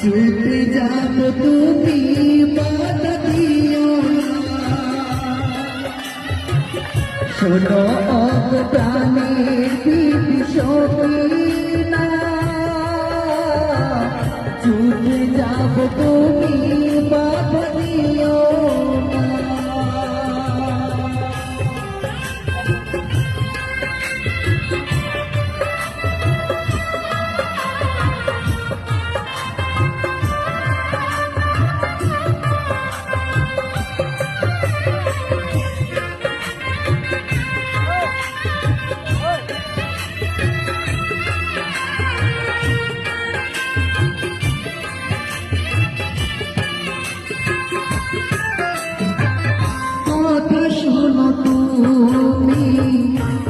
চুপে যাব তুমি বাধা দিও শোনো প্রাণের বিভীষণা চুপে যাব তুমি বাধা দিও না।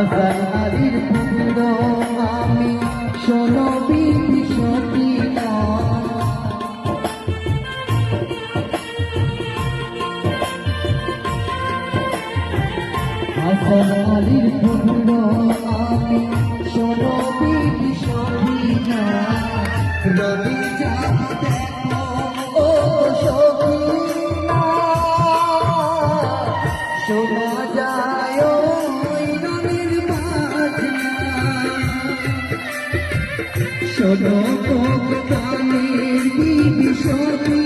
হাসান আলীর পুত্র, আমি শোনো বিধি সতীনা হাসান আলীর পুত্র, আমি শোনো বিধি সতীনা রবি যাহা দেখো, ও সখীনা শোনো ভগবানের বিধি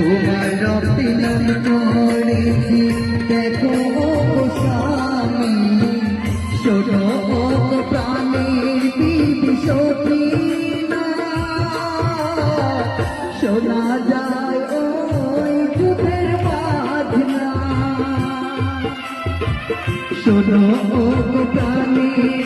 তোমার রক্তে নাম করেছি দেখো স্বামী ও প্রাণের বিধি সতীনা। শোনা যায় ওই যুগের বাজনা শোনো প্রাণের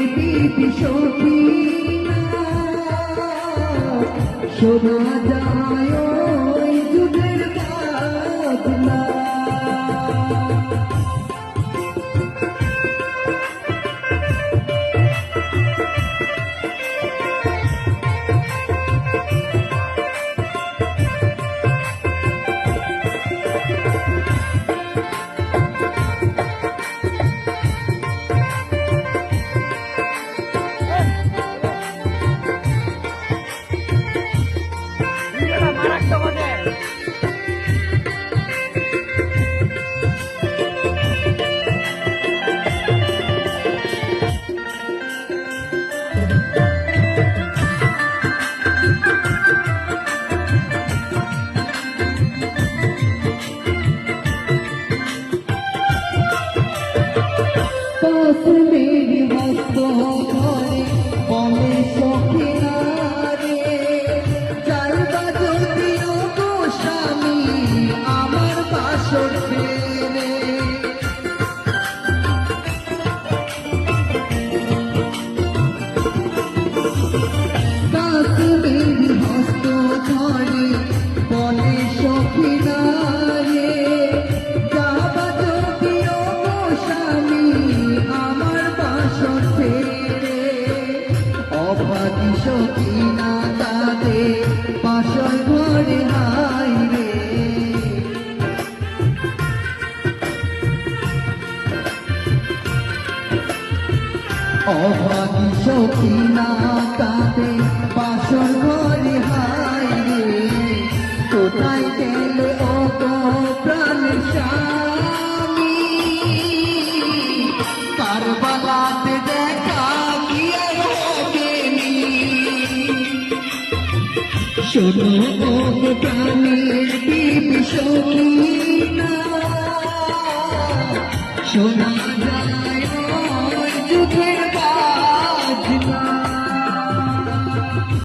মেরি হস্ত ধরে বলে সখিনা সখী না তাতে পাশয় ভরে নাই রে। অভাগী তাতে পাশয় ভরে হাই রে। কোথায় গেল অত প্রাণ শ্যাম শোনো প্রাণের বিবি সখিনা